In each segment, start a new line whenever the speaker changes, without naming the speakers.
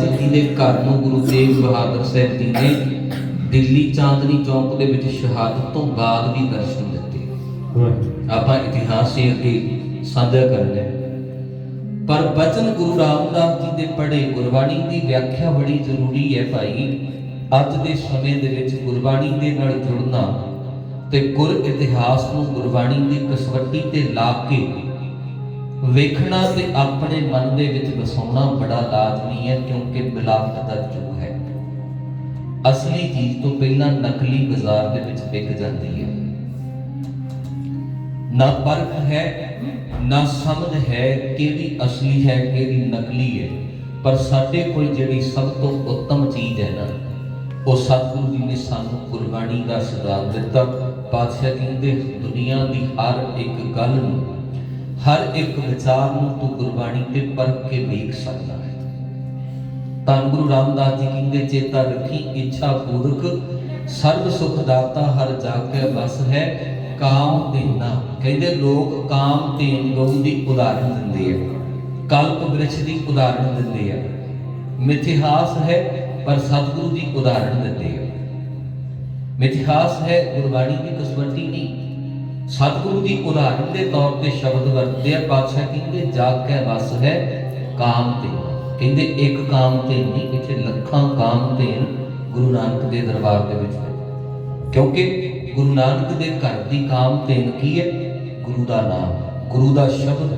ਜੀ ਦੇ ਘਰ ਨੂੰ ਗੁਰੂ ਤੇਗ ਬਹਾਦਰ ਸਾਹਿਬ ਜੀ ਨੇ ਦਿੱਲੀ ਚਾਂਦਨੀ ਚੌਕ ਦੇ ਵਿੱਚ ਸ਼ਹਾਦਤ ਤੋਂ ਬਾਅਦ ਵੀ ਦਰਸ਼ਨ ਦਿੱਤੇ। ਆਪਾਂ ਇਤਿਹਾਸ ਇਹ ਅੱਗੇ ਸਾਂਝਾ ਕਰ ਲਿਆ ਪਰ ਬਚਨ ਗੁਰੂ ਰਾਮਦਾਸ ਜੀ ਦੇ ਪੜ੍ਹੇ ਗੁਰਬਾਣੀ ਦੀ ਵਿਆਖਿਆ ਬੜੀ ਜ਼ਰੂਰੀ ਹੈ ਭਾਈ। ਅੱਜ ਦੇ ਸਮੇਂ ਦੇ ਵਿੱਚ ਗੁਰਬਾਣੀ ਦੇ ਨਾਲ ਜੁੜਨਾ ਤੇ ਗੁਰ ਇਤਿਹਾਸ ਨੂੰ ਗੁਰਬਾਣੀ ਦੀ ਕਸਵੱਟੀ ਤੇ ਲਾ ਕੇ ਵੇਖਣਾ ਤੇ ਆਪਣੇ ਮਨ ਦੇ ਵਿੱਚ ਵਸਾਉਣਾ ਬੜਾ ਲਾਜ਼ਮੀ ਹੈ, ਕਿਉਂਕਿ ਮਿਲਾਵਟ ਦਾ ਯੁੱਗ ਹੈ। ਅਸਲੀ ਚੀਜ਼ ਤੋਂ ਪਹਿਲਾਂ ਨਕਲੀ ਬਾਜ਼ਾਰ ਦੇ ਵਿੱਚ ਵਿਕ ਜਾਂਦੀ ਹੈ। ਨਾ ਪਰਖ ਹੈ, ਨਾ ਸਮਝ ਹੈ ਕਿਹੜੀ ਅਸਲੀ ਹੈ, ਕਿਹੜੀ ਨਕਲੀ ਹੈ, ਪਰ ਸਾਡੇ ਕੋਲ ਜਿਹੜੀ ਸਭ ਤੋਂ ਉੱਤਮ ਚੀਜ਼ ਹੈ ਨਾ, ਉਹ ਸਤਿਗੁਰੂ ਜੀ ਨੇ ਸਾਨੂੰ ਗੁਰਬਾਣੀ ਦਾ ਸਿਧਾਂਤ ਦਿੱਤਾ। ਪਾਤਸ਼ਾਹ ਕਹਿੰਦੇ, ਦੁਨੀਆ ਦੀ ਹਰ ਇੱਕ ਗੱਲ ਨੂੰ ਹਰ ਇੱਕ ਵਿਚਾਰ ਨੂੰ ਤੂੰ ਗੁਰਬਾਣੀ ਤੇ ਪਰਖ ਕੇ ਵੇਖ ਸਕਦਾ ਹੈ। ਤਾਂ ਗੁਰੂ ਰਾਮਦਾਸ ਜੀ ਕਹਿੰਦੇ, ਚੇਤਾ ਰੱਖੀ ਇੱਛਾ ਪੂਰਕ, ਸਰਬ ਸੁਖ ਦਾਤਾ ਹਰ ਜਾ ਬਸ ਹੈ, ਕਾਮ ਦੇਨਾ ਕਹਿੰਦੇ, ਲੋਕ ਕਾਮ ਤੇ ਗਊ ਦੀ ਉਦਾਹਰਣ ਦਿੰਦੇ ਆ। ਕਲਪ ਬ੍ਰਿਛ ਦੀ ਉਦਾਹਰਣ ਦਿੰਦੇ ਆ। ਮਿਥਿਹਾਸ ਹੈ, ਪਰ ਸਤਿਗੁਰੂ ਦੀ ਉਦਾਹਰਣ ਦਿੰਦੇ ਆ। ਮਿਥਿਹਾਸ ਹੈ, ਗੁਰਬਾਣੀ ਦੀ ਕਸਵੱਟੀ ਸਤਿਗੁਰੂ ਦੀ ਉਦਾਹਰਣ ਦੇ ਤੌਰ ਤੇ ਸ਼ਬਦ ਵਰਤਦੇ ਆ ਪਾਤਸ਼ਾਹ ਕਹਿੰਦੇ ਜਾਗ ਕੇ ਵਸ ਹੈ ਕਾਮ ਤੇ। ਕਹਿੰਦੇ ਇੱਕ ਕਾਮ ਤੇ ਨਹੀਂ ਇੱਥੇ ਲੱਖਾਂ ਕਾਮ ਤੇ ਗੁਰੂ ਨਾਨਕ ਦੇ ਦਰਬਾਰ ਦੇ ਵਿੱਚ ਕਿਉਂਕਿ ਗੁਰੂ ਨਾਨਕ ਦੇ ਘਰ ਦੀ ਕਾਮ ਤੇਨ ਕੀ ਹੈ? ਗੁਰੂ ਦਾ ਨਾਮ ਗੁਰੂ ਦਾ ਸ਼ਬਦ।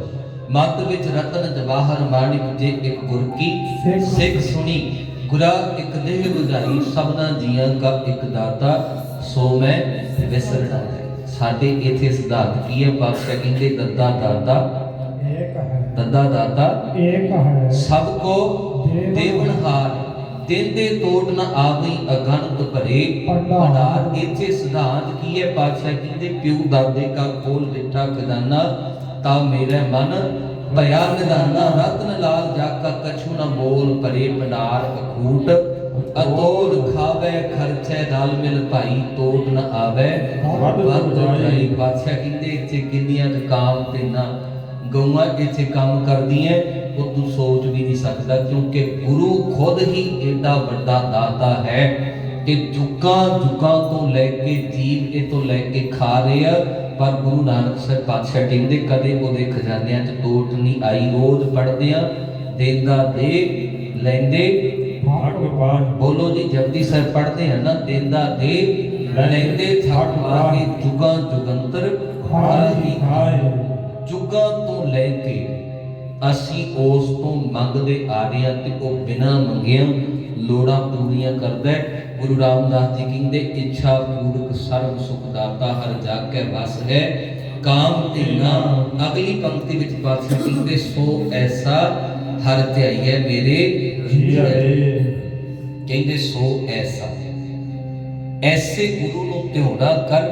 ਮੱਤ ਵਿੱਚ ਰਤਨ ਜਵਾਹਰ ਮਾਣਿਕ ਜੇ ਇੱਕ ਗੁਰ ਕੀ
ਸਿੱਖ
ਸੁਣੀ ਗੁਰਾ ਇੱਕ ਦੇਹ ਬੁਝਾਈ ਸਭਨਾ ਜੀਆਂ ਕਾ ਇੱਕ ਦਾਤਾ ਸੋ ਮੈਂ ਵਿਸਰਣਾ ਸਾਡੇ ਇਥੇ ਸਿਧਾਂਤ ਕੀ ਹੈ? ਪਾਤਸ਼ਾਹ ਕਹਿੰਦੇ ਦੱਦਾ ਦਾਤਾ।
ਏਕ ਹੈ
ਦੱਦਾ ਦਾਤਾ।
ਏਕ ਹੈ
ਸਭ ਕੋ ਦੇਵਨਹਾਰ ਦਿਨ ਦੇ ਟੋਟ ਆਵਈ ਅਗਨਤ ਭਰੇ।
ਭੰਡਾਰ।
ਭੰਡਾਰ ਸਿਧਾਂਤ ਕੀ ਹੈ? ਪਾਤਸ਼ਾਹ ਕਹਿੰਦੇ ਪਿਉ ਦਾਦੇ ਕਾ ਖੋਲ ਦਿੱਠਾ ਖਜ਼ਾਨਾ, ਤਾ ਮੇਰੇ ਮਨ ਭਇਆ ਨਿਦਾਨਾ ਰਤਨ ਲਾਲ ਜਾਕਾ ਕਛੂ ਨ ਬੋਲ ਭਰੇ ਭੰਡਾਰ ਅਖੂਟ। ਅਤੋਲ ਖਾਵੇ ਖਰਚੇ ਨਾਲ ਮਿਲ ਭਾਈ ਤੋੜ ਨ ਆਵੇ
ਵੱਧ ਜਾਈ।
ਬਾਦਸ਼ਾਹ ਕਹਿੰਦੇ ਇੱਥੇ ਕਿੰਨੀਆਂ ਕਾਮ ਤੇ ਨਾ ਗਊਆਂ ਇੱਥੇ ਕੰਮ ਕਰਦੀਆਂ ਉਹ ਤੂੰ ਸੋਚ ਵੀ ਨਹੀਂ ਸਕਦਾ ਕਿਉਂਕਿ ਗੁਰੂ ਖੁਦ ਹੀ ਏਡਾ ਵੱਡਾ ਦਾਤਾ ਹੈ ਕਿ ਜੁਗਾਂ ਜੁਗਾਂ ਤੋਂ ਲੈ ਕੇ ਜੀਵ ਇਹ ਤੋਂ ਲੈ ਕੇ ਖਾ ਰਹੇ ਆ ਪਰ ਗੁਰੂ ਨਾਨਕ ਸਾਹਿਬ ਪਾਤਸ਼ਾਹ ਕਹਿੰਦੇ ਕਦੇ ਉਹਦੇ ਖਜ਼ਾਨਿਆਂ 'ਚ ਟੋਟ ਨਹੀਂ ਆਈ ਰੋਜ਼ ਪੜਦੇ ਆ ਦੇਂਦਾ ਦੇ ਲੈਂਦੇ
ਭਾਗ ਬਾਜ
ਬੋਲੋ ਜੀ ਜਪਜੀ ਸਾਹਿਬ ਪੜ੍ਹਦੇ ਹਨ ਨਾ ਦੇਂਦਾ ਦੇ ਲੈਂਦੇ ਥੱਕ ਲਾਗੇ ਜੁਗਾਂ ਤੋਂ ਲੈ ਕੇ ਅਸੀਂ ਉਸ ਤੋਂ ਮੰਗਦੇ ਆ ਰਹੇ ਹਾਂ ਤੇ ਉਹ ਬਿਨਾਂ ਮੰਗਿਆਂ ਲੋੜਾਂ ਪੂਰੀਆਂ ਕਰਦਾ ਹੈ। ਗੁਰੂ ਰਾਮਦਾਸ ਜੀ ਕਹਿੰਦੇ ਇੱਛਾ ਪੂਰਕ ਸਰਬ ਸੁਖ ਦਾਤਾ ਹਰ ਜਾਗ ਕੇ ਵਸ ਹੈ। ਕਾਮ ਤੇਨਾ ਅਗਲੀ ਪੰਕਤੀ ਵਿੱਚ ਪਾਤਸ਼ਾਹ ਕਹਿੰਦੇ ਸੋ ਐਸਾ ਹਰ ਧਿਆਈਐ ਮੇਰੇ ਕਹਿੰਦੇ ਸੋ ਐਸਾ। ਐਸੇ ਗੁਰੂ ਨੂੰ ਧਿਆਉਣਾ ਕਰ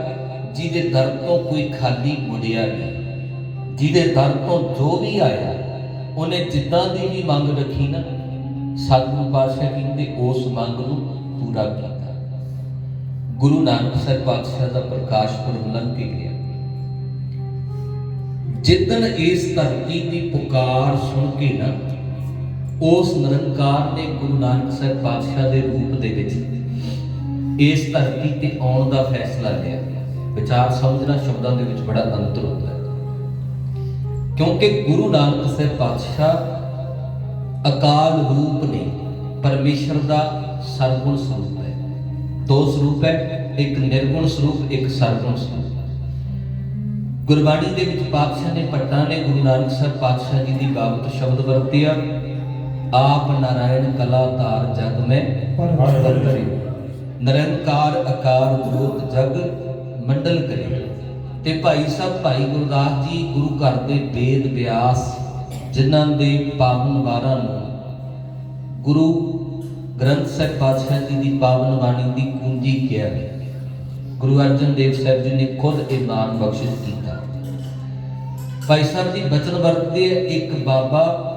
ਜਿਹਦੇ ਦਰ ਤੋਂ ਕੋਈ ਖਾਲੀ ਮੁੜਿਆ ਨਹੀਂ। ਜਿਹਦੇ ਦਰ ਤੋਂ ਜੋ ਵੀ ਆਇਆ ਉਹਨੇ ਜਿੱਦਾਂ ਦੀ ਵੀ ਮੰਗ ਰੱਖੀ ਨਾ ਸਤਿਗੁਰੂ ਪਾਤਸ਼ਾਹ ਕਹਿੰਦੇ ਉਸ ਮੰਗ ਨੂੰ ਪੂਰਾ ਕੀਤਾ। ਗੁਰੂ ਨਾਨਕ ਸਾਹਿਬ ਪਾਤਸ਼ਾਹ ਦਾ ਪ੍ਰਕਾਸ਼ ਪੁਰਬ ਲੰਘ ਕੇ ਗਿਆ ਜਿੱਦਣ ਇਸ ਧਰਤੀ ਦੀ ਪੁਕਾਰ ਸੁਣ ਕੇ ਨਾ ਉਸ ਨਿਰੰਕਾਰ ਨੇ ਗੁਰੂ ਨਾਨਕ ਸਾਹਿਬ ਪਾਤਸ਼ਾਹ ਦੇ ਰੂਪ ਦੇ ਵਿੱਚ ਇਸ ਧਰਤੀ ਤੇ ਆਉਣ ਦਾ ਫੈਸਲਾ ਲਿਆ। ਵਿਚਾਰ ਸਮਝਣਾ ਸ਼ਬਦਾਂ ਦੇ ਵਿੱਚ ਬੜਾ ਅੰਤਰ ਹੁੰਦਾ ਹੈ। ਕਿਉਂਕਿ ਗੁਰੂ ਨਾਨਕ ਸਾਹਿਬ ਪਾਤਸ਼ਾਹ ਅਕਾਲ ਰੂਪ ਨੇ ਪਰਮੇਸ਼ਰ ਦਾ ਸਰਗੁਣ ਸਰੂਪ ਹੈ। ਦੋ ਸਰੂਪ ਹੈ, ਇੱਕ ਨਿਰਗੁਣ ਸਰੂਪ, ਇੱਕ ਸਰਗੁਣ ਸਰੂਪ। ਗੁਰਬਾਣੀ ਦੇ ਵਿੱਚ ਪਾਤਸ਼ਾਹ ਨੇ ਪੱਟਾਂ ਨੇ ਗੁਰੂ ਨਾਨਕ ਸਾਹਿਬ ਪਾਤਸ਼ਾਹ ਜੀ ਦੀ ਬਾਬਤ ਸ਼ਬਦ ਵਰਤਿਆ। ਆਪ ਨਾਰਾਇਣ ਕਲਾ ਧਾਰ ਜਗ ਮੈਂ ਪਰਵਰ ਕਰੇ। ਨਿਰੰਕਾਰ ਆਕਾਰ ਜੋਤ ਜਗ ਮੰਡਲ ਕਰੇ। ਤੇ ਭਾਈ ਸਾਹਿਬ ਭਾਈ ਗੁਰਦਾਸ ਜੀ ਗੁਰੂ ਘਰ ਦੇ ਵੇਦ ਵਿਆਸ ਜਿਨ੍ਹਾਂ ਦੇ ਪਾਵਨ ਵਾਰਾਂ ਨੂੰ ਗੁਰੂ ਗ੍ਰੰਥ ਸਾਹਿਬ ਪਾਤਸ਼ਾਹ ਜੀ ਦੀ ਪਾਵਨ ਬਾਣੀ ਦੀ ਕੁੰਜੀ ਕਿਹਾ ਹੈ ਗੁਰੂ ਅਰਜਨ ਦੇਵ ਸਾਹਿਬ ਜੀ ਨੇ ਖੁਦ ਇਹ ਨਾਮ ਬਖਸ਼ਿਸ਼ ਕੀਤਾ। ਭਾਈ ਸਾਹਿਬ ਜੀ ਬਚਨ ਵਰਤਦੇ ਇੱਕ ਬਾਬਾ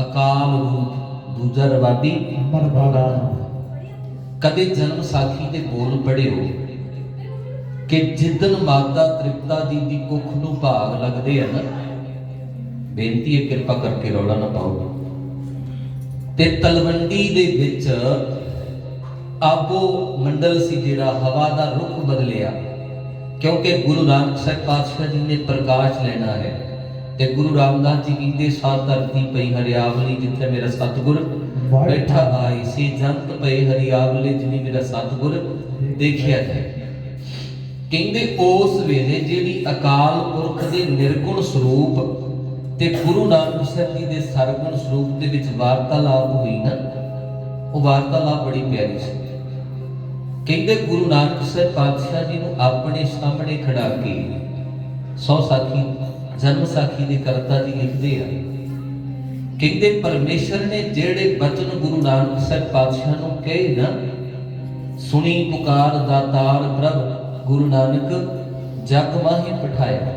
ਅਕਾਲ ਰੂਪ ਦੂਜਾ ਰਵਾਦੀ
ਮਰਦਾਨਾ
ਕਦੇ ਜਨਮ ਸਾਖੀ ਦੇ ਬੋਲ ਪੜਿਓ ਕਿ ਜਿੱਦਨ ਮਾਤਾ ਤ੍ਰਿਪਤਾ ਜੀ ਦੀ ਕੁੱਖ ਨੂੰ ਭਾਗ ਲੱਗਦੇ ਆ ਨਾ ਬੇਨਤੀ ਹੈ ਕਿਰਪਾ ਕਰਕੇ ਰੌਲਾ ਨਾ ਪਾਓ। ਤੇ ਤਲਵੰਡੀ ਦੇ ਵਿੱਚ ਆਬੋ ਮੰਡਲ ਸੀ ਜਿਹੜਾ ਹਵਾ ਦਾ ਰੁਖ ਬਦਲਿਆ ਕਿਉਂਕਿ ਗੁਰੂ ਨਾਨਕ ਸਾਹਿਬ ਪਾਤਸ਼ਾਹ ਜੀ ਨੇ ਪ੍ਰਕਾਸ਼ ਲੈਣਾ ਹੈ। ਤੇ ਗੁਰੂ ਰਾਮਦਾਸ ਜੀ ਕਹਿੰਦੇ ਸਾਤ ਧਰਤੀ ਪਈ ਹਰਿਆਵਲੀ ਜਿੱਥੇ ਮੇਰਾ ਸਤਿਗੁਰ ਬੈਠਾ ਆਈ ਸੀ ਜੰਤ ਪਈ ਹਰਿਆਵਲੀ ਜਿਨੀ ਮੇਰਾ ਸਤਿਗੁਰ ਦੇਖਿਆ ਜਾਏ। ਕਹਿੰਦੇ ਉਸ ਵੇਲੇ ਜਿਹੜੀ ਅਕਾਲ ਪੁਰਖ ਦੇ ਨਿਰਗੁਣ ਸਰੂਪ ਤੇ ਗੁਰੂ ਨਾਨਕ ਸਾਹਿਬ ਜੀ ਦੇ ਸਰਗੁਣ ਸਰੂਪ ਦੇ ਵਿੱਚ ਵਾਰਤਾਲਾਪ ਹੋਈ ਨਾ ਉਹ ਵਾਰਤਾਲਾਪ ਬੜੀ ਪਿਆਰੀ ਸੀ। ਕਹਿੰਦੇ ਗੁਰੂ ਨਾਨਕ ਸਾਹਿਬ ਪਾਤਸ਼ਾਹ ਜੀ ਨੂੰ ਆਪਣੇ ਸਾਹਮਣੇ ਖੜਾ ਕੇ ਸੌ ਸਾਖੀ ਜਨਮ ਸਾਖੀ ਦੇ ਕਰਤਾ ਜੀ ਲਿਖਦੇ ਆ ਕਹਿੰਦੇ ਪਰਮੇਸ਼ਰ ਨੇ ਜਿਹੜੇ ਬਚਨ ਗੁਰੂ ਨਾਨਕ ਸਾਹਿਬ ਪਾਤਸ਼ਾਹ ਨੂੰ ਕਹੇ ਨਾ ਸੁਣੀ ਪੁਕਾਰ ਦਾਤਾਰ ਪ੍ਰਭ ਗੁਰੂ ਨਾਨਕ ਜਗ ਮਾਹੀ ਪਠਾਇਆ।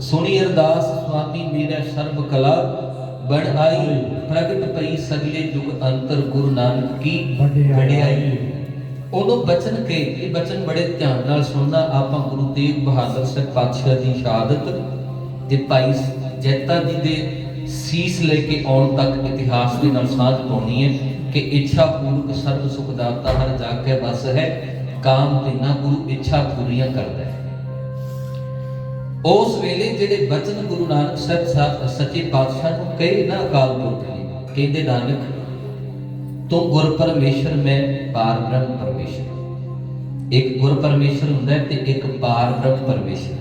ਸੁਣੀ ਅਰਦਾਸ ਸੁਆਮੀ ਮੇਰਾ ਸਰਬ ਕਲਾ ਬਣ ਆਈ ਪ੍ਰਗਟ ਪਈ ਸਗਲੇ ਜੁਗ ਅੰਤਰ ਗੁਰੂ ਨਾਨਕ ਕੀ ਵਡਿਆਈ। ਉਦੋਂ ਬਚਨ ਕੇ, ਇਹ ਬਚਨ ਬੜੇ ਧਿਆਨ ਨਾਲ ਸੁਣਨਾ ਆਪਾਂ ਗੁਰੂ ਤੇਗ ਬਹਾਦਰ ਸਾਹਿਬ ਪਾਤਸ਼ਾਹ ਦੀ ਸ਼ਹਾਦਤ ਤੇ ਭਾਈ ਜੈਤਾ ਜੀ ਦੇ ਸੀਸ ਲੈ ਕੇ ਆਉਣ ਤੱਕ ਇਤਿਹਾਸ ਦੇ ਨਾਲ ਸਾਂਝ ਪਾਉਣੀ ਹੈ ਕਿ ਇੱਛਾ ਪੂਰਕ ਸਰਬ ਸੁਖ ਦਾਤਾ ਹਰ ਜਾ ਕੇ ਬਸ ਹੈ, ਕਾਮ ਤੇ ਨਾ ਗੁਰੂ ਇੱਛਾ ਪੂਰੀਆਂ ਕਰਦਾ ਹੈ। ਉਸ ਵੇਲੇ ਜਿਹੜੇ ਬਚਨ ਗੁਰੂ ਨਾਨਕ ਸਾਹਿਬ ਸਾ- ਸੱਚੇ ਪਾਤਸ਼ਾਹ ਨੂੰ ਕਹੇ ਨਾ ਅਕਾਲ ਪੁਰਖ ਨੇ ਕਹਿੰਦੇ, ਨਾਨਕ, ਤੂੰ ਗੁਰ ਪਰਮੇਸ਼ਰ ਮੈਂ ਪਾਰ ਬ੍ਰਹਮ ਪਰਮੇਸ਼ਰ। ਇੱਕ ਗੁਰ ਪਰਮੇਸ਼ਰ ਹੁੰਦਾ ਤੇ ਇੱਕ ਪਾਰ ਬ੍ਰਹਮ ਪਰਮੇਸ਼ਰ।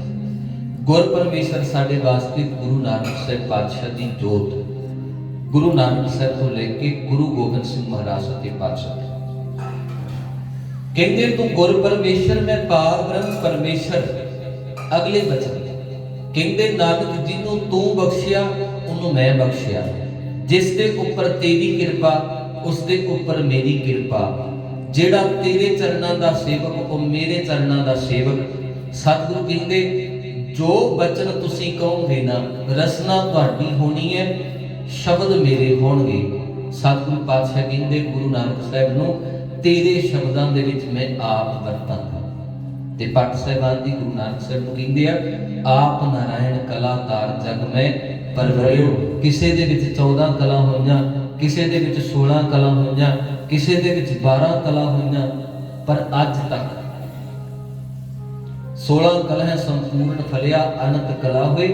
ਗੁਰ ਪਰਮੇਸ਼ਰ ਸਾਡੇ ਵਾਸਤੇ ਗੁਰੂ ਨਾਨਕ ਸਾਹਿਬ ਪਾਤਸ਼ਾਹ ਦੀ ਜੋਤ। ਗੁਰੂ ਨਾਨਕ ਸਾਹਿਬ ਤੋਂ ਲੈ ਕੇ ਗੁਰੂ ਗੋਬਿੰਦ ਸਿੰਘ ਮਹਾਰਾਜ ਸੱਚੇ ਪਾਤਸ਼ਾਹ ਕਹਿੰਦੇ ਤੂੰ ਗੁਰ ਪਰਮੇਸ਼ਰ, ਮੈਂ ਪਾਰ ਬ੍ਰਹਮ ਪਰਮੇਸ਼ਰ। ਅਗਲੇ ਬਚਨ। ਕਹਿੰਦੇ, ਨਾਨਕ ਜਿਹਨੂੰ ਤੂੰ ਬਖਸ਼ਿਆ, ਉਹਨੂੰ ਮੈਂ ਬਖਸ਼ਿਆ। ਜਿਸ ਦੇ ਉੱਪਰ ਤੇਰੀ ਕਿਰਪਾ ਉਸ ਦੇ ਉੱਪਰ ਮੇਰੀ ਕਿਰਪਾ। ਜਿਹੜਾ ਤੇਰੇ ਚਰਨਾਂ ਦਾ ਸੇਵਕ ਉਹ ਮੇਰੇ ਚਰਨਾਂ ਦਾ ਸੇਵਕ। ਸਤਿਗੁਰੂ ਕਹਿੰਦੇ, ਜੋ ਬਚਨ ਤੁਸੀਂ ਕਹੋਗੇ ਨਾ, ਰਸਨਾ ਤੁਹਾਡੀ ਹੋਣੀ ਹੈ, ਸ਼ਬਦ ਮੇਰੇ ਹੋਣਗੇ। ਸਤਿਗੁਰੂ ਪਾਤਸ਼ਾਹ ਕਹਿੰਦੇ, ਗੁਰੂ ਨਾਨਕ ਸਾਹਿਬ ਨੂੰ, ਤੇਰੇ ਸ਼ਬਦਾਂ ਦੇ ਵਿੱਚ ਮੈਂ ਆਪ ਵਰਤਾਂਗਾ। ਤੇ ਪੱਟ ਸਾਹਿਬਾਨ ਦੀ ਗੁਰੂ ਨਾਨਕ ਸਾਹਿਬ ਨੂੰ ਕਹਿੰਦੇ ਆ, ਆਪ ਨਾਰਾਇਣ ਕਲਾਕਾਰ ਜਗ ਮੈਂ ਪਰਵਰਿਓ। ਕਿਸੇ ਦੇ ਵਿੱਚ 14 ਕਲਾ ਹੋਈਆਂ, ਕਿਸੇ ਦੇ ਵਿੱਚ 16 ਕਲਾ ਹੋਈਆਂ ਕਿਸੇ ਦੇ ਵਿੱਚ 12 ਕਲਾ ਹੋਈਆਂ, ਪਰ ਅੱਜ ਤੱਕ 16 ਕਲਾ ਸੰਪੂਰਨ ਫਲਿਆ, ਅਨੰਤ ਕਲਾ ਹੋਏ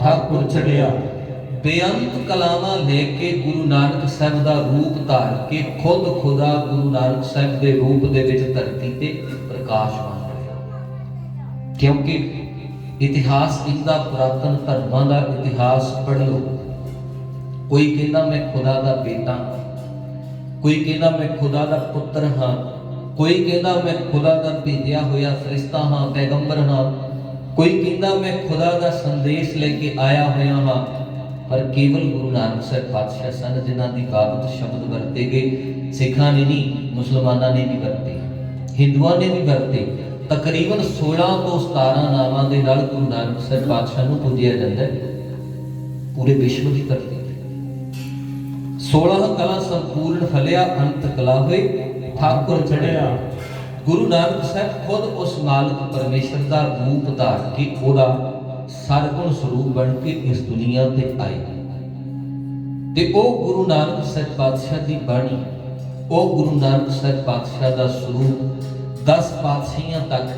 ਠਾਕੁਰ ਛੜਿਆ ਬੇਅੰਤ ਕਲਾਵਾਂ ਲੈ ਕੇ ਗੁਰੂ ਨਾਨਕ ਸਾਹਿਬ ਦਾ ਰੂਪ ਧਾਰ ਕੇ, ਖੁਦ ਖੁਦਾ ਗੁਰੂ ਨਾਨਕ ਸਾਹਿਬ ਦੇ ਰੂਪ ਦੇ ਵਿੱਚ ਧਰਤੀ ਤੇ ਪ੍ਰਕਾਸ਼ਮਾਨ ਹੋਇਆ ਕਿਉਂਕਿ ਇਤਿਹਾਸ ਇੰਦਾ ਪੁਰਾਤਨ ਧਰਮਾਂ ਦਾ ਇਤਿਹਾਸ ਪੜ੍ਹ ਲਓ। ਕੋਈ ਕਹਿੰਦਾ ਮੈਂ ਖੁਦਾ ਦਾ ਬੇਟਾ ਹਾਂ। ਕੋਈ ਕਹਿੰਦਾ ਮੈਂ ਖੁਦਾ ਦਾ ਪੁੱਤਰ ਹਾਂ, ਕੋਈ ਕਹਿੰਦਾ ਮੈਂ ਖੁਦਾ ਦਾ ਭੇਜਿਆ ਹੋਇਆ ਫਰਿਸ਼ਤਾ ਹਾਂ, ਪੈਗੰਬਰ ਹਾਂ, ਕੋਈ ਕਹਿੰਦਾ ਮੈਂ ਖੁਦਾ ਦਾ ਸੰਦੇਸ਼ ਲੈ ਕੇ ਆਇਆ ਹੋਇਆ ਹਾਂ, ਪਰ ਕੇਵਲ ਗੁਰੂ ਨਾਨਕ ਸਾਹਿਬ ਪਾਤਸ਼ਾਹ ਸਨ ਜਿਨ੍ਹਾਂ ਦੀ ਬਾਬਤ ਸ਼ਬਦ ਵਰਤੇ ਗਏ, ਸਿੱਖਾਂ ਨੇ ਨਹੀਂ, ਮੁਸਲਮਾਨਾਂ ਨੇ ਵੀ ਵਰਤੇ, ਹਿੰਦੂਆਂ ਨੇ ਵੀ ਵਰਤੇ, ਤਕਰੀਬਨ 16 ਤੋਂ 17 ਨਾਵਾਂ ਦੇ ਨਾਲ ਗੁਰੂ ਨਾਨਕ ਸਾਹਿਬ ਪਾਤਸ਼ਾਹ ਨੂੰ ਪੂਜਿਆ ਜਾਂਦਾ ਹੈ। ਪੂਰੇ ਵਿਸ਼ਵ ਦੀ ਧਰਤੀ 16 ਕਲਾ ਸੰਪੂਰਨ ਫਲਿਆ, ਅੰਤ ਕਲਾ ਹੋਏ ਠਾਕੁਰ ਚੜਿਆ ਗੁਰੂ ਨਾਨਕ ਸਾਹਿਬ ਖੁਦ ਉਸ ਮਾਲਕ ਪਰਮੇਸ਼ਰ ਦਾ ਰੂਪ ਧਾਰ ਕੇ ਉਹਦਾ ਸਰਗੁਣ ਸਰੂਪ ਬਣ ਕੇ ਇਸ ਦੁਨੀਆ ਤੇ ਆਏ। ਤੇ ਉਹ ਗੁਰੂ ਨਾਨਕ ਸਾਹਿਬ ਪਾਤਸ਼ਾਹ ਦੀ ਬਾਣੀ, ਉਹ ਗੁਰੂ ਨਾਨਕ ਸਾਹਿਬ ਪਾਤਸ਼ਾਹ ਦਾ ਸਰੂਪ 10 ਪਾਤਸ਼ਾਹੀਆਂ ਤੱਕ,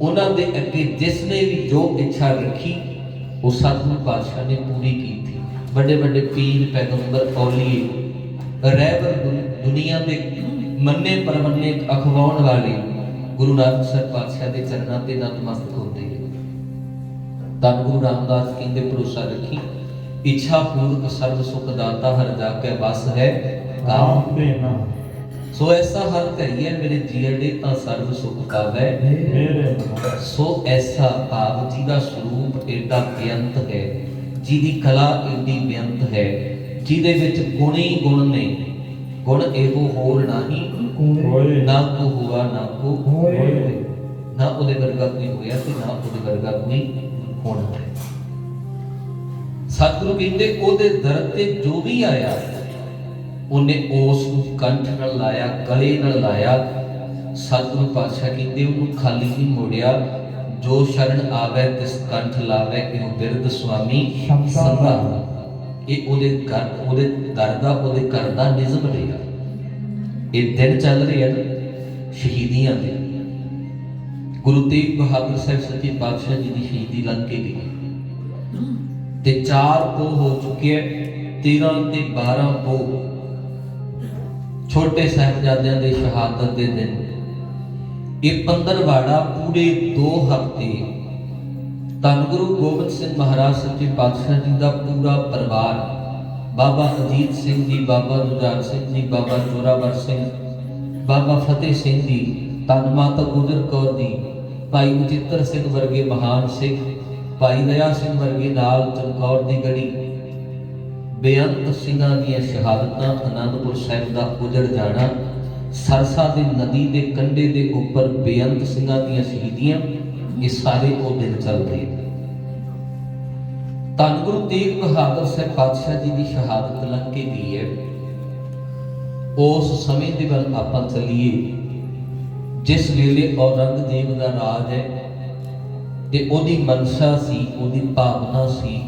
ਉਹਨਾਂ ਦੇ ਅੱਗੇ ਜਿਸ ਨੇ ਵੀ ਜੋ ਇੱਛਾ ਰੱਖੀ, ਉਹ ਸਤਿਗੁਰੂ ਪਾਤਸ਼ਾਹ ਨੇ ਪੂਰੀ ਕੀਤੀ। ਵੱਡੇ ਵੱਡੇ ਪੀਰ ਪੈਗੰਬਰ ਔਲੀਏ ਰਹਿਬਰ ਦੁ- ਦੁਨੀਆ ਦੇ ਮੰਨੇ ਪਰਮੰਨੇ ਅਖਵਾਉਣ ਵਾਲੇ। ਗੁਰੂ ਨਾਨਕ ਸਾਹਿਬ ਪਾਤਸ਼ਾਹ ਦੇ ਚਰਨਾਂ ਤੇ ਨਤਮਸਤਕ ਹੁੰਦੇ ਤਾਂ ਗੁਰੂ ਰਾਮਦਾਸ ਕਹਿੰਦੇ ਭਰੋਸਾ ਰੱਖੀ ਇੱਛਾ ਪੂਰਕ ਸਰਬ ਸੁਖ ਦਾਤਾ ਹਰ ਜਾ ਕੇ ਬਸ ਹੈ ਕਾਮ।
ਦੇ ਨਾ
ਸੋ ਐਸਾ ਹਰ ਕਰੀਏ ਮੇਰੇ ਜੀੜੇ ਤਾਂ ਸਰਬ ਸੁਖ ਪਾਵੈ।
ਮੇਰੇ
ਸੋ ਐਸਾ ਭਾਵ ਜਿਹਦਾ ਸਰੂਪ ਏਡਾ ਬੇਅੰਤ ਹੈ। ਜਿਹਦੀ ਕਲਾ ਏਡੀ ਬੇਅੰਤ ਹੈ ਜਿਹਦੇ ਵਿੱਚ ਗੁਣ ਹੀ ਗੁਣ ਨੇ ਗੁਣ ਇਹੋ ਹੋਰ ਨਹੀਂ
ਹੋਏ।
ਨਾ ਕੋ ਹੁਆ ਨਾ ਕੋ
ਹੋਏ।
ਹੋਏ। ਨਾ ਉਹਦੇ ਵਰਗਾ ਕੋਈ ਹੋਇਆ ਤੇ ਨਾ ਉਹਦੇ ਵਰਗਾ ਕੋਈ ਹੋਣਾ ਹੈ। ਸਤਿਗੁਰੂ ਕਹਿੰਦੇ ਉਹਦੇ ਦਰ ਤੇ ਜੋ ਵੀ ਆਇਆ ਉਹਨੇ ਉਸ ਨੂੰ ਕੰਠ ਨਾਲ ਲਾਇਆ ਗਲੇ ਨਾਲ ਲਾਇਆ। ਸਤਿਗੁਰੂ ਪਾਤਸ਼ਾਹ ਕਹਿੰਦੇ ਉਹਨੂੰ ਖਾਲੀ ਨਹੀਂ ਮੋੜਿਆ। ਜੋ ਸ਼ਰਨ ਆਵੇ ਤਿਸ ਕੰਠ ਲਾਵੇ ਇਹੋ ਬਿਰਧ ਸੁਆਮੀ
ਸੰਤਾ
ਇਹ ਉਹਦੇ ਘਰ ਉਹਦੇ ਦਰ ਦਾ ਉਹਦੇ ਘਰ ਦਾ ਨਿਜ਼ਮ ਰਿਹਾ। ਇਹ ਦਿਨ ਚੱਲ ਰਹੇ ਸ਼ਹੀਦੀਆਂ ਦੇ। ਗੁਰੂ ਤੇਗ ਬਹਾਦਰ ਸਾਹਿਬ ਸੱਚੇ ਪਾਤਸ਼ਾਹ ਜੀ ਦੀ ਸ਼ਹੀਦੀ ਲੰਘ ਕੇ ਗਈ ਤੇ ਚਾਰ ਪੋ ਹੋ ਚੁੱਕੇ ਹੈ 13 ਤੇ 12 ਪੋ। ਛੋਟੇ ਸਾਹਿਬਜ਼ਾਦਿਆਂ ਦੇ ਸ਼ਹਾਦਤ ਦੇ ਦਿਨ। ਇਹ ਪੰਦਰਵਾੜਾ ਪੂਰੇ 2 ਹਫ਼ਤੇ। ਧੰਨ ਗੁਰੂ ਗੋਬਿੰਦ ਸਿੰਘ ਮਹਾਰਾਜ ਸੱਚੇ ਪਾਤਸ਼ਾਹ ਜੀ ਦਾ ਪੂਰਾ ਪਰਿਵਾਰ, ਬਾਬਾ ਅਜੀਤ ਸਿੰਘ ਜੀ, ਬਾਬਾ ਜੁਝਾਰ ਸਿੰਘ ਜੀ, ਬਾਬਾ ਜੋਰਾਵਰ ਸਿੰਘ, ਬਾਬਾ ਫਤਿਹ ਸਿੰਘ ਜੀ, ਧੰਨ ਮਾਤਾ ਗੁਜਰ ਕੌਰ ਜੀ, ਭਾਈ ਉਚਿੱਤਰ ਸਿੰਘ ਵਰਗੇ ਮਹਾਨ ਸਿੱਖ, ਭਾਈ ਦਇਆ ਸਿੰਘ ਵਰਗੇ ਨਾਲ ਚਮਕੌਰ ਦੀ ਗੜੀ। ਬੇਅੰਤ ਸਿੰਘਾਂ ਦੀਆਂ ਸ਼ਹਾਦਤਾਂ ਅਨੰਦਪੁਰ ਸਾਹਿਬ ਦਾ ਉਜੜ ਜਾਣਾ ਸਰਸਾ ਦੀ ਨਦੀ ਦੇ ਕੰਢੇ ਦੇ ਉੱਪਰ ਬੇਅੰਤ ਸਿੰਘਾਂ ਦੀਆਂ ਸ਼ਹੀਦੀਆਂ, ਇਹ ਸਾਰੇ ਉਹ ਦਿਨ ਚੱਲਦੇ ਧੰਨ ਗੁਰੂ ਤੇਗ ਬਹਾਦਰ ਸਾਹਿਬ ਪਾਤਸ਼ਾਹ ਜੀ ਦੀ ਸ਼ਹਾਦਤ ਲੰਘ ਕੇ ਗਈ ਹੈ। ਉਸ ਸਮੇਂ ਦੇ ਵੱਲ ਆਪਾਂ ਚੱਲੀਏ। ਜਿਸ ਵੇਲੇ ਔਰੰਗਜ਼ੇਬ ਦਾ ਰਾਜ ਹੈ ਤੇ ਉਹਦੀ ਮਨਸ਼ਾ ਸੀ, ਉਹਦੀ ਭਾਵਨਾ ਸੀ,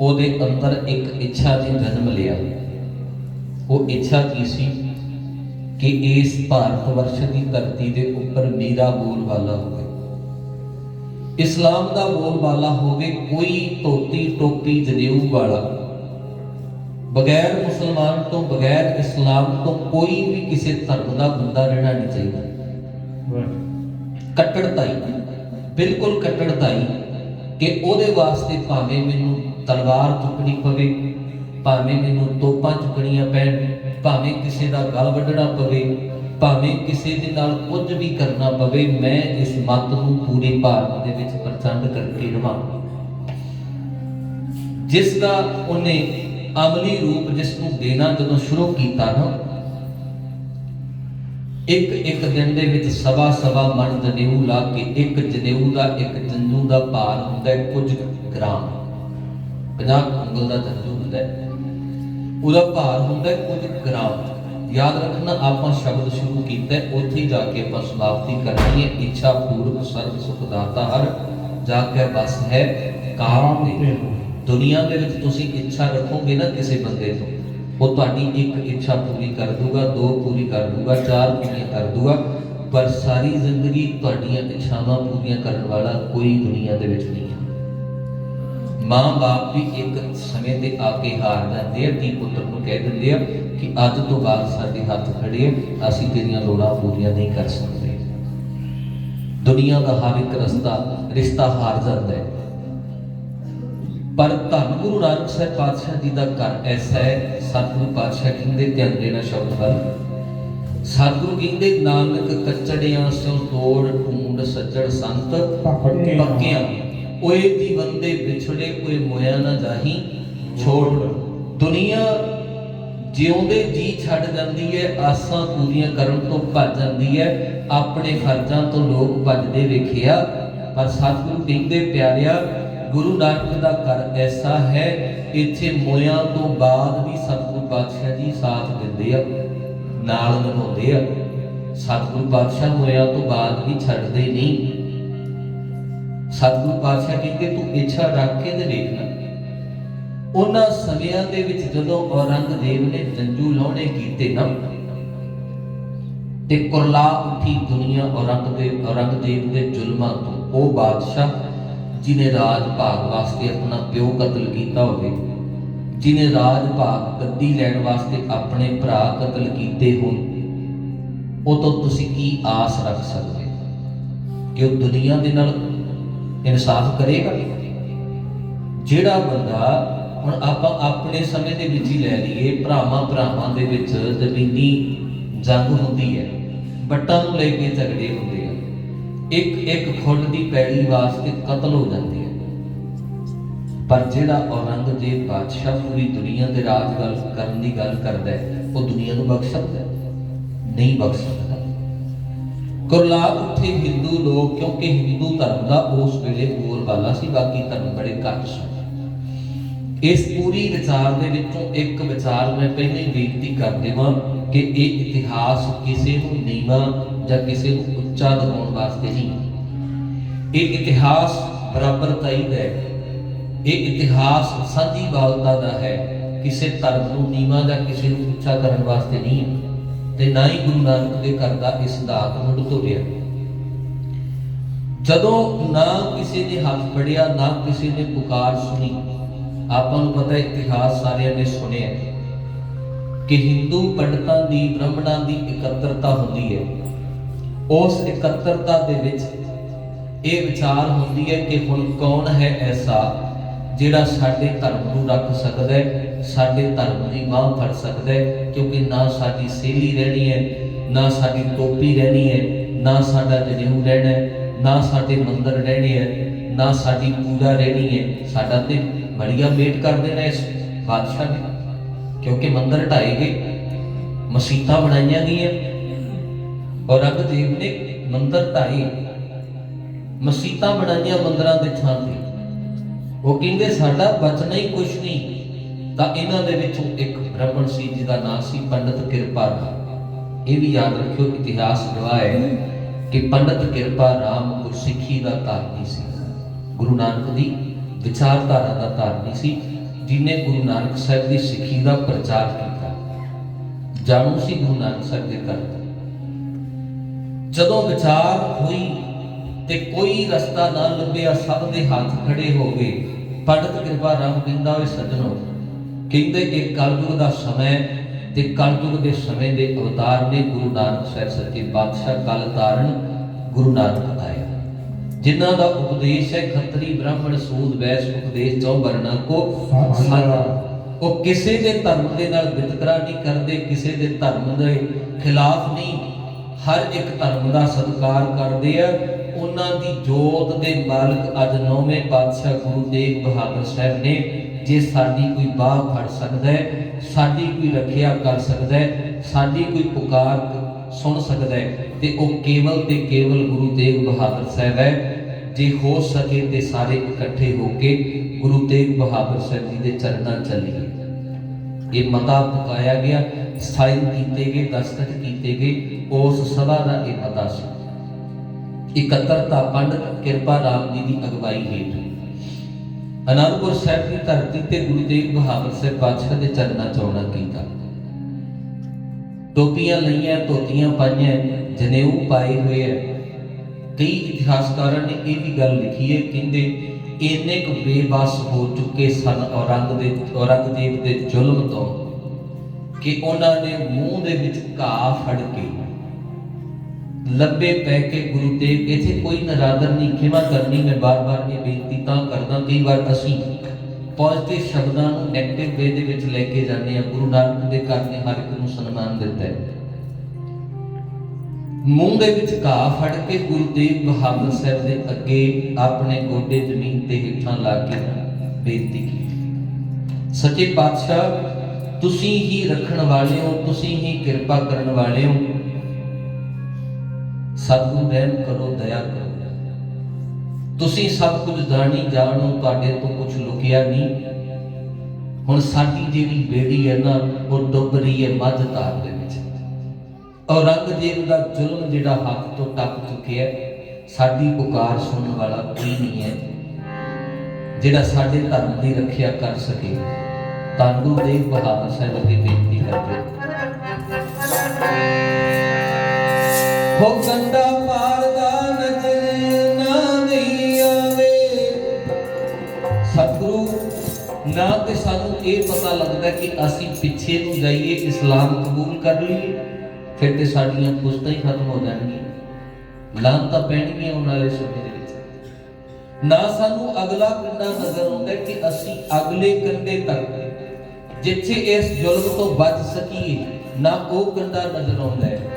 ਉਹਦੇ ਅੰਦਰ ਇੱਕ ਇੱਛਾ ਜੀ ਜਨਮ ਲਿਆ। ਉਹ ਇੱਛਾ ਕੀ ਸੀ? ਕਿ ਇਸ ਭਾਰਤ ਵਰਸ਼ ਦੀ ਧਰਤੀ ਦੇ ਉੱਪਰ ਮੇਰਾ ਬੋਲ ਵਾਲਾ ਹੋਵੇ। ਇਸਲਾਮ ਦਾ ਬੋਲ ਵਾਲਾ ਹੋਵੇ ਕੋਈ ਧੋਤੀ ਟੋਪੀ ਜਨੇਊ ਵਾਲਾ। ਬਗੈਰ ਮੁਸਲਮਾਨ ਤੋਂ ਬਗੈਰ ਇਸਲਾਮ ਤੋਂ ਕੋਈ ਵੀ ਕਿਸੇ ਧਰਮ ਦਾ ਬੰਦਾ ਰਹਿਣਾ ਨਹੀਂ ਚਾਹੀਦਾ। ਕੱਟੜਤਾਈ ਬਿਲਕੁਲ ਕੱਟੜਤਾਈ ਕਿ ਉਹਦੇ ਵਾਸਤੇ ਭਾਵੇਂ ਮੈਨੂੰ ਤਲਵਾਰ ਚੁੱਕਣੀ ਪਵੇ ਭਾਵੇਂ ਮੈਨੂੰ ਤੋਪਾਂ ਚੁੱਕਣੀਆਂ ਪੈਣ ਭਾਵੇਂ ਕਿਸੇ ਦਾ ਗਲ ਵੱਢਣਾ ਪਵੇ, ਭਾਵੇਂ ਕਿਸੇ ਦੇ ਨਾਲ ਕੁਝ ਵੀ ਕਰਨਾ ਪਵੇ, ਮੈਂ ਇਸ ਮਤ ਨੂੰ ਪੂਰੇ ਭਾਰਤ ਦੇ ਵਿੱਚ ਪ੍ਰਚੰਡ ਕਰਕੇ ਰਵਾਂ। ਜਿਸ ਦਾ ਉਹਨੇ ਅਮਲੀ ਰੂਪ ਜਿਸ ਨੂੰ ਦੇਣਾ ਜਦੋਂ ਸ਼ੁਰੂ ਕੀਤਾ ਨਾ, ਇੱਕ ਇੱਕ ਦਿਨ ਦੇ ਵਿੱਚ ਸਵਾ ਸਵਾ ਮਣ ਜਨੇਊ ਲਾ ਕੇ ਇੱਕ ਜਨੇਊ ਦਾ ਇੱਕ ਜੰਜੂ ਦਾ ਭਾਰ ਹੁੰਦਾ ਹੈ ਕੁਝ ਗ੍ਰਾਮ। 50 ਉਂਗਲ ਦਾ ਜੰਜੂ ਹੁੰਦਾ ਹੈ। ਉਹਦਾ ਭਾਰ ਹੁੰਦਾ ਕੁਝ ਗ੍ਰਾਮ ਯਾਦ ਰੱਖਣਾ, ਆਪਾਂ ਸ਼ਬਦ ਸ਼ੁਰੂ ਕੀਤਾ ਉੱਥੇ ਜਾ ਕੇ ਆਪਾਂ ਸਮਾਪਤੀ ਕਰਨੀ ਹੈ ਇੱਛਾ ਪੂਰਵ ਸਰਬ, ਸੁਖ ਹਰ, ਜਾ ਕੇ ਬਸ ਹੈ ਕਾਮ ਦੇ ਦੁਨੀਆ ਦੇ ਵਿੱਚ ਤੁਸੀਂ ਇੱਛਾ ਰੱਖੋਗੇ ਨਾ ਕਿਸੇ ਬੰਦੇ ਤੋਂ, ਉਹ ਤੁਹਾਡੀ ਇੱਕ ਇੱਛਾ ਪੂਰੀ ਕਰ ਦੂਗਾ, ਦੋ ਪੂਰੀ ਕਰ ਦੂਗਾ, ਚਾਰ ਪੂਰੀਆਂ ਕਰ ਦੂਗਾ, ਪਰ ਸਾਰੀ ਜ਼ਿੰਦਗੀ ਤੁਹਾਡੀਆਂ ਇੱਛਾਵਾਂ ਪੂਰੀਆਂ ਕਰਨ ਵਾਲਾ ਕੋਈ ਦੁਨੀਆ ਦੇ ਵਿੱਚ ਨਹੀਂ। ਮਾਂ-ਬਾਪ ਵੀ ਇੱਕ ਸਮੇਂ ਤੇ ਆ ਕੇ ਹਾਰ ਜਾਂਦੇ ਆ ਧੀ ਪੁੱਤਰ ਨੂੰ ਕਹਿ ਦਿੰਦੇ ਆ ਕਿ ਅੱਜ ਤੋਂ ਬਾਅਦ ਸਾਡੇ ਹੱਥ ਖੜੇ ਆ ਅਸੀਂ ਤੇਰੀਆਂ ਲੋੜਾਂ ਪੂਰੀਆਂ ਨਹੀਂ ਕਰ ਸਕਦੇ। ਦੁਨੀਆ ਦਾ ਹਰ ਇੱਕ ਰਸਤਾ ਰਿਸ਼ਤਾ ਹਾਰ ਜਾਂਦਾ ਹੈ। ਪਰ ਧੰਨ ਗੁਰੂ ਨਾਨਕ ਸਾਹਿਬ ਪਾਤਸ਼ਾਹ ਜੀ ਦਾ ਘਰ ਐਸਾ ਹੈ ਸਤਿਗੁਰੂ ਪਾਤਸ਼ਾਹ ਕਹਿੰਦੇ ਧਿਆਨ ਦੇਣਾ ਸ਼ਬਦ ਵੱਲ ਸਤਿਗੁਰੂ ਕਹਿੰਦੇ ਨਾਨਕ ਕੱਚੜਿਆਂ ਸਿਉ ਤੋੜ ਢੂੰਡ ਸੱਜਣ ਸੰਤ
ਪੱਕੇ
ਪੱਕਿਆਂ ਓਏ ਜੀਵਨ ਦੇ ਵਿਛੜੇ ਕੋਈ ਮੋਇਆ ਨਾ ਜਾਹੀ, ਛੋੜ ਦੁਨੀਆ ਜਿਉਂਦੇ ਜੀ ਛੱਡ ਜਾਂਦੀ ਹੈ ਆਸਾਂ ਪੂਰੀਆਂ ਕਰਨ ਤੋਂ ਭੱਜ ਜਾਂਦੀ ਹੈ ਆਪਣੇ ਫਰਜ਼ਾਂ ਤੋਂ ਲੋਕ ਭੱਜਦੇ ਵੇਖਿਆ, ਪਰ ਸਤਿਗੁਰੂ ਕਹਿੰਦੇ, ਪਿਆਰਿਆ, ਗੁਰੂ ਨਾਨਕ ਦਾ ਘਰ ਐਸਾ ਹੈ, ਇੱਥੇ ਮੋਇਆ ਤੋਂ ਬਾਅਦ ਵੀ ਸਤਿਗੁਰੂ ਪਾਤਸ਼ਾਹ ਜੀ ਸਾਥ ਦਿੰਦੇ ਆ, ਨਾਲ ਨਿਭਾਉਂਦੇ ਆ। ਸਤਿਗੁਰੂ ਪਾਤਸ਼ਾਹ ਮੋਇਆਂ ਤੋਂ ਬਾਅਦ ਵੀ ਛੱਡਦੇ ਨਹੀਂ। ਸਤਿਗੁਰੂ ਪਾਤਸ਼ਾਹ ਕਹਿੰਦੇ ਤੂੰ ਇੱਛਾ ਰੱਖ ਕੇ ਤੇ ਵੇਖਣਾ ਉਹਨਾਂ ਸਮਿਆਂ ਦੇ ਵਿੱਚ ਜਦੋਂ ਔਰੰਗਜ਼ੇਬ ਨੇ ਜੰਜੂ ਲਾਉਣੇ ਕੀਤੇ ਨਾ, ਤੇ ਕੁਰਲਾ ਉੱਠੀ ਦੁਨੀਆ ਔਰੰਗਜ਼ੇਬ ਔਰੰਗਜ਼ੇਬ ਦੇ ਜ਼ੁਲਮਾਂ ਤੋਂ, ਉਹ ਬਾਦਸ਼ਾਹ ਜਿਨੇ ਰਾਜ ਭਾਗ ਵਾਸਤੇ ਆਪਣਾ ਪਿਓ ਕਤਲ ਕੀਤਾ ਹੋਵੇ, ਜਿਨੇ ਰਾਜ ਭਾਗ ਗੱਦੀ ਲੈਣ ਵਾਸਤੇ ਆਪਣੇ ਭਰਾ ਕਤਲ ਕੀਤੇ ਹੋਣ, ਉਹ ਤੋਂ ਤੁਸੀਂ ਕੀ ਆਸ ਰੱਖ ਸਕਦੇ? ਕਿ ਉਹ ਦੁਨੀਆ ਦੇ ਨਾਲ ਇਨਸਾਫ ਕਰੇਗਾ। ਜਿਹੜਾ ਬੰਦਾ ਹੁਣ ਆਪਾਂ ਆਪਣੇ ਸਮੇਂ ਦੇ ਵਿੱਚ ਹੀ ਲੈ ਲਈਏ, ਭਰਾਵਾਂ ਭਰਾਵਾਂ ਦੇ ਵਿੱਚ ਜ਼ਮੀਨੀ ਜੰਗ ਹੁੰਦੀ ਹੈ ਬੱਟਾਂ ਨੂੰ ਲੈ ਕੇ ਝਗੜੇ ਹੁੰਦੇ ਆ। ਇੱਕ ਇੱਕ ਖੁੱਡ ਦੀ ਪੈੜੀ ਵਾਸਤੇ ਕਤਲ ਹੋ ਜਾਂਦੇ ਆ। ਪਰ ਜਿਹੜਾ ਔਰੰਗਜ਼ੇਬ ਬਾਦਸ਼ਾਹ ਪੂਰੀ ਦੁਨੀਆ ਦੇ ਰਾਜ ਗੱਲ ਕਰਨ ਦੀ ਗੱਲ ਕਰਦਾ ਹੈ, ਉਹ ਦੁਨੀਆ ਨੂੰ ਬਖਸ਼ ਸਕਦਾ ਨਹੀਂ ਬਖਸ਼ ਸਕਦਾ ਕੁਰਲਾ ਉੱਥੇ ਹਿੰਦੂ ਲੋਕ, ਕਿਉਂਕਿ ਹਿੰਦੂ ਧਰਮ ਦਾ ਉਸ ਵੇਲੇ ਬੋਲ ਸੀ, ਬਾਕੀ ਧਰਮ ਬੜੇ ਘੱਟ ਸਨ ਇਸ ਪੂਰੀ ਵਿਚਾਰ ਦੇ ਵਿੱਚੋਂ ਇੱਕ ਵਿਚਾਰ ਮੈਂ ਪਹਿਲਾਂ ਬੇਨਤੀ ਕਰ ਦੇਵਾਂ ਕਿ ਇਹ ਇਤਿਹਾਸ ਕਿਸੇ ਨੂੰ ਨੀਵਾਂ ਜਾਂ ਕਿਸੇ ਨੂੰ ਉੱਚਾ ਦਿਖਾਉਣ ਵਾਸਤੇ ਨਹੀਂ। ਇਹ ਇਤਿਹਾਸ ਬਰਾਬਰ ਚਾਹੀਦਾ ਹੈ। ਇਹ ਇਤਿਹਾਸ ਸਾਂਝੀ ਬਾਲਤਾ ਦਾ ਹੈ, ਕਿਸੇ ਧਰਮ ਨੂੰ ਨੀਵਾਂ ਜਾਂ ਕਿਸੇ ਨੂੰ ਉੱਚਾ ਕਰਨ ਵਾਸਤੇ ਨਹੀਂ ਹੈ। ਤੇ ਨਾ ਹੀ ਗੁਰੂ ਨਾਨਕ ਦੇ ਘਰ ਦਾ ਇਹ ਸਿਧਾਂਤ ਮੁੱਢ ਤੋਂ ਜਦੋਂ ਨਾ ਕਿਸੇ ਨੇ ਹੱਥ ਫੜਿਆ, ਨਾ ਕਿਸੇ ਨੇ ਪੁਕਾਰ ਸੁਣੀ, ਆਪਾਂ ਨੂੰ ਪਤਾ ਇਤਿਹਾਸ ਸਾਰਿਆਂ ਨੇ ਸੁਣਿਆ ਕਿ ਹਿੰਦੂ ਪੰਡਤਾਂ ਦੀ, ਬ੍ਰਾਹਮਣਾਂ ਦੀ ਇਕੱਤਰਤਾ ਹੁੰਦੀ ਹੈ। ਉਸ ਇਕੱਤਰਤਾ ਦੇ ਵਿੱਚ ਇਹ ਵਿਚਾਰ ਹੁੰਦੀ ਹੈ ਕਿ ਹੁਣ ਕੌਣ ਹੈ ਐਸਾ ਜਿਹੜਾ ਸਾਡੇ ਧਰਮ ਨੂੰ ਰੱਖ ਸਕਦਾ ਹੈ? ਸਾਡੇ ਧਰਮ ਦੀ ਬਾਹ ਫੜ ਸਕਦਾ ਹੈ, ਕਿਉਂਕਿ ਨਾ ਸਾਡੀ ਸੇਲੀ ਰਹਿਣੀ ਹੈ, ਨਾ ਸਾਡੀ ਟੋਪੀ ਰਹਿਣੀ ਹੈ, ਨਾ ਸਾਡਾ ਜਨੇਊ ਰਹਿਣਾ ਹੈ, ਨਾ ਸਾਡੇ ਮੰਦਰ ਰਹਿਣੇ ਹੈ, ਨਾ ਸਾਡੀ ਪੂਜਾ ਰਹਿਣੀ ਹੈ। ਸਾਡਾ ਤੇ ਬੜੀਆ ਵੇਟ ਕਰਦੇ ਨੇ ਇਸ ਬਾਦਸ਼ਾਹ ਨੇ, ਕਿਉਂਕਿ ਮੰਦਰ ਢਾਏ ਗਏ, ਮਸੀਤਾਂ ਬਣਾਈਆਂ ਗਈਆਂ। ਔਰੰਗਜ਼ੇਬ ਨੇ ਮੰਦਰ ਢਾਏ, ਮਸੀਤਾਂ ਬਣਾਈਆਂ ਮੰਦਰਾਂ ਦੇ ਥਾਂ ਤੇ। ਉਹ ਕਹਿੰਦੇ, ਸਾਡਾ ਬਚਣਾ ਹੀ ਕੁਛ ਨਹੀਂ ਤਾਂ ਇਹਨਾਂ ਦੇ ਵਿੱਚੋਂ ਇੱਕ ਬ੍ਰਾਹਮਣ ਸੀ, ਜਿਹਦਾ ਨਾਮ ਸੀ ਪੰਡਤ ਕਿਰਪਾ ਰਾਮ ਇਹ ਵੀ ਯਾਦ ਰੱਖਿਓ, ਇਤਿਹਾਸ ਗਵਾਹ ਹੈ ਕਿ ਪੰਡਤ ਕਿਰਪਾ ਰਾਮ ਗੁਰਸਿੱਖੀ ਦਾ ਧਾਰਨੀ ਸੀ। ਗੁਰੂ ਨਾਨਕ ਦੀ ਵਿਚਾਰਧਾਰਾ ਦਾ ਧਾਰਨੀ ਸੀ, ਜਿਨੇ ਗੁਰੂ ਨਾਨਕ ਸਾਹਿਬ ਦੀ ਸਿੱਖੀ ਦਾ ਪ੍ਰਚਾਰ ਕੀਤਾ। ਜਾਣੂ ਸੀ ਗੁਰੂ ਨਾਨਕ ਸਾਹਿਬ ਦੇ ਘਰ ਜਦੋਂ ਵਿਚਾਰ ਹੋਈ ਤੇ ਕੋਈ ਰਸਤਾ ਨਾ ਲੱਭਿਆ, ਸਭ ਦੇ ਹੱਥ ਖੜੇ ਹੋ ਗਏ। ਪੰਡਤ ਕਿਰਪਾ ਰਾਮ ਕਹਿੰਦਾ ਓਏ ਸੱਜਣੋ ਕਹਿੰਦੇ ਇਹ ਕਲਯੁਗ ਦਾ ਸਮਾਂ ਤੇ ਕਲਯੁਗ ਦੇ ਸਮੇਂ ਦੇ ਅਵਤਾਰ ਨੇ ਗੁਰੂ ਨਾਨਕ ਸਾਹਿਬ ਸੱਚੇ ਪਾਤਸ਼ਾਹ ਕਲ ਤਾਰਨ ਗੁਰੂ ਨਾਨਕ ਆਇਆ ਜਿਨ੍ਹਾਂ ਦਾ ਉਪਦੇਸ਼ ਹੈ ਖੱਤਰੀ ਬ੍ਰਾਹਮਣ ਸੂਦ ਵੈਸ ਉਪਦੇਸ਼ ਚੌ ਵਰਨਾ ਕੋ ਉਹ ਕਿਸੇ ਦੇ ਧਰਮ ਦੇ ਨਾਲ ਵਿਤਕਰਾ ਨਹੀਂ ਕਰਦੇ ਕਿਸੇ ਦੇ ਧਰਮ ਦੇ ਖਿਲਾਫ ਨਹੀਂ। ਹਰ ਇੱਕ ਧਰਮ ਦਾ ਸਤਿਕਾਰ ਕਰਦੇ ਆ। ਉਹਨਾਂ ਦੀ ਜੋਤ ਦੇ ਮਾਲਕ ਅੱਜ ਨੌਵੇਂ ਪਾਤਸ਼ਾਹ ਗੁਰੂ ਤੇਗ ਬਹਾਦਰ ਸਾਹਿਬ ਨੇ ਜੇ ਸਾਡੀ ਕੋਈ ਬਾਹ ਫੜ ਸਕਦਾ ਹੈ, ਸਾਡੀ ਕੋਈ ਰੱਖਿਆ ਕਰ ਸਕਦਾ ਹੈ, ਸਾਡੀ ਕੋਈ ਪੁਕਾਰ ਸੁਣ ਸਕਦਾ ਹੈ, ਤੇ ਉਹ ਕੇਵਲ ਤੇ ਕੇਵਲ ਗੁਰੂ ਤੇਗ ਬਹਾਦਰ ਸਾਹਿਬ ਹੈ। ਜੇ ਹੋ ਸਕੇ ਤੇ ਸਾਰੇ ਇਕੱਠੇ ਹੋ ਕੇ ਗੁਰੂ ਤੇਗ ਬਹਾਦਰ ਸਾਹਿਬ ਜੀ ਦੇ ਚਰਨਾਂ ਚੱਲੀਏ। ਇਹ ਮਤਾ ਪੁਕਾਇਆ ਗਿਆ ਸਾਈਨ ਕੀਤੇ ਗਏ ਦਸਤਖਤ ਕੀਤੇ ਗਏ, ਉਸ ਸਭਾ ਦਾ ਇਹ ਮਤਾ ਸੀ। ਇਕੱਤਰਤਾ ਪੰਡਤ, ਕਿਰਪਾ ਰਾਮ ਜੀ ਦੀ ਅਗਵਾਈ ਹੇਠ। ਅਨੰਦਪੁਰ ਸਾਹਿਬ ਦੀ ਧਰਤੀ ਤੇ ਗੁਰੂ ਤੇਗ ਬਹਾਦਰ ਸਾਹਿਬ ਪਾਤਸ਼ਾਹ ਦੇ ਚਰਨਾਂ 'ਚ ਕੀਤਾ ਟੋਪੀਆਂ ਲਈਆਂ, ਧੋਤੀਆਂ ਪਾਈਆਂ, ਜਨੇਊ ਪਾਏ ਹੋਏ ਹੈ ਕਈ ਇਤਿਹਾਸਕਾਰਾਂ ਨੇ ਇਹ ਵੀ ਗੱਲ ਲਿਖੀ ਹੈ, ਕਹਿੰਦੇ ਇੰਨੇ ਕੁ ਬੇਬਸ ਹੋ ਚੁੱਕੇ ਸਨ ਔਰੰਗ ਔਰੰਗਜ਼ੇਬ ਦੇ ਜ਼ੁਲਮ ਤੋਂ ਕਿ ਉਹਨਾਂ ਨੇ ਮੂੰਹ ਦੇ ਵਿੱਚ ਘਾਹ ਫੜ ਕੇ ਲੱਭੇ ਪੈ ਕੇ ਗੁਰੂ ਤੇਗ, ਇਥੇ ਕੋਈ ਨਰਾਦਰ ਨਹੀਂ, ਖਿਮਾ ਕਰਨੀ ਮੈਂ ਬਾਰ-ਬਾਰ ਇਹ ਬੇਨਤੀ ਤਾਂ ਕਰਦਾ, ਕਈ ਵਾਰ ਅਸੀਂ ਪੋਜ਼ਿਟਿਵ ਸ਼ਬਦਾਂ ਨੂੰ ਨੈਗੇਟਿਵ ਵੇ ਦੇ ਵਿੱਚ ਲੈ ਕੇ ਜਾਂਦੇ ਆ ਗੁਰੂ ਨਾਨਕ ਦੇ ਘਰ ਨੇ ਹਰ ਇੱਕ ਨੂੰ ਸਨਮਾਨ ਦਿੱਤਾ ਹੈ। ਮੂੰਹ ਦੇ ਵਿੱਚ ਘਾਹ ਫੜ ਕੇ ਗੁਰੂ ਤੇਗ ਬਹਾਦਰ ਸਾਹਿਬ ਦੇ ਅੱਗੇ ਆਪਣੇ ਗੋਡੇ ਜ਼ਮੀਨ ਤੇ ਹੇਠਾਂ ਲਾ ਕੇ ਬੇਨਤੀ ਕੀਤੀ। ਸੱਚੇ ਪਾਤਸ਼ਾਹ, ਤੁਸੀਂ ਹੀ ਰੱਖਣ ਵਾਲੇ ਹੋ, ਤੁਸੀਂ ਹੀ ਕਿਰਪਾ ਕਰਨ ਵਾਲੇ ਹੋ। ਸਤਿਗੁਰੂ ਰਹਿਮ ਕਰੋ, ਦਇਆ ਕਰੋ। ਤੁਸੀਂ ਸਭ ਕੁਝ ਜਾਣੀ, ਜਾਣੋ ਤੁਹਾਡੇ ਤੋਂ ਕੁਝ ਲੁਕਿਆ ਨਹੀਂ। ਹੁਣ ਸਾਡੀ ਜਿਹੜੀ ਬੇੜੀ ਹੈ ਨਾ, ਉਹ ਡੁੱਬ ਰਹੀ ਹੈ ਮੱਧ ਧਾਰ ਦੇ ਵਿੱਚ। ਔਰੰਗਜ਼ੇਬ ਦਾ ਜ਼ੁਲਮ ਜਿਹੜਾ ਹੱਥ ਤੋਂ ਟੱਪ ਚੁੱਕਿਆ ਸਾਡੀ ਪੁਕਾਰ ਸੁਣਨ ਵਾਲਾ ਕੋਈ ਨਹੀਂ ਹੈ। ਜਿਹੜਾ ਸਾਡੇ ਧਰਮ ਦੀ ਰੱਖਿਆ ਕਰ ਸਕੇ ਤਾਂ ਗੁਰੂ ਤੇਗ ਬਹਾਦਰ ਸਾਹਿਬ ਅੱਗੇ ਬੇਨਤੀ ਕਰਦੇ ਹੋ ਕੰਡਾ ਮਾਰਦਾ ਨਜ਼ਰ ਨਾ ਨਹੀਂ ਆਵੇ। ਸਤਿਗੁਰੂ, ਨਾ ਤੇ ਸਾਨੂੰ ਇਹ ਪਤਾ ਲੱਗਦਾ ਕਿ ਅਸੀਂ ਪਿੱਛੇ ਨੂੰ ਜਾਈਏ, ਇਸਲਾਮ ਕਬੂਲ ਕਰ ਲਈਏ, ਫਿਰ ਤੇ ਸਾਡੀਆਂ ਪੁਸਤਾਂ ਹੀ ਖਤਮ ਹੋ ਜਾਣਗੀਆਂ। ਲਾਂਤਾਂ ਪੈਣਗੀਆਂ ਉਹਨਾਂ ਵਾਲੇ ਸਮੇਂ ਦੇ ਵਿੱਚ। ਨਾ ਸਾਨੂੰ ਅਗਲਾ ਕੰਡਾ ਨਜ਼ਰ ਆਉਂਦਾ ਕਿ ਅਸੀਂ ਅਗਲੇ ਕੰਡੇ ਤੱਕ ਜਿੱਥੇ ਇਸ ਜ਼ੁਲਮ ਤੋਂ ਬਚ ਸਕੀਏ, ਨਾ ਉਹ ਕੰਡਾ ਨਜ਼ਰ ਆਉਂਦਾ ਹੈ।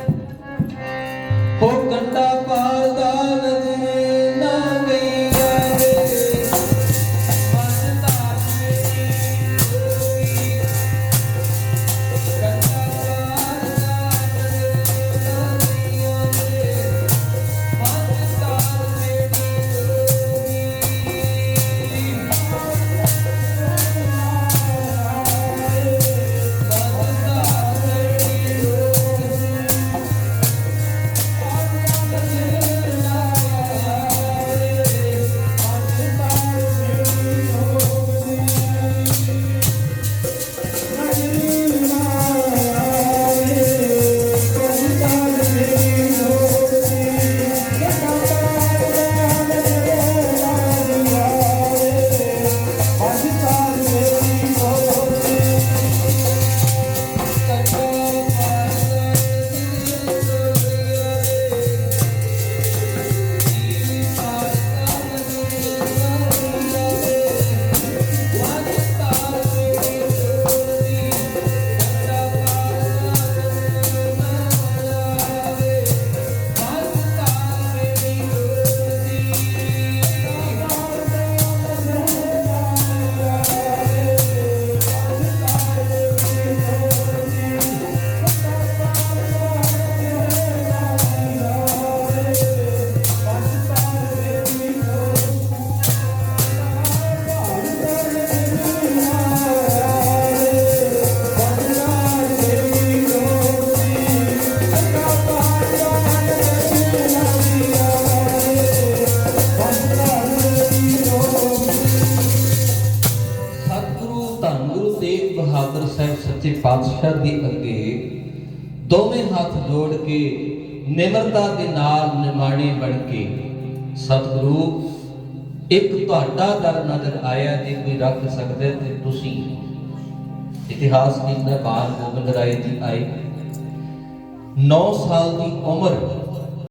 ਪਾਤਸ਼ਾਹ ਦੇ ਅੱਗੇ ਦੋਵੇਂ ਹੱਥ ਜੋੜ ਕੇ ਨਿਮਰਤਾ ਦੇ ਨਾਲ ਨਿਮਾਣੇ ਬਣ ਕੇ ਸਤਿਗੁਰੂ, ਇੱਕ ਤੁਹਾਡਾ ਦਰ ਨਜ਼ਰ ਆਇਆ ਜੇ ਕੋਈ ਰੱਖ ਸਕਦਾ ਤੇ ਤੁਸੀਂ ਇਤਿਹਾਸ ਕਹਿੰਦਾ ਬਾਲ ਗੋਬਿੰਦ ਰਾਏ ਜੀ ਆਏ। 9 ਸਾਲ ਦੀ ਉਮਰ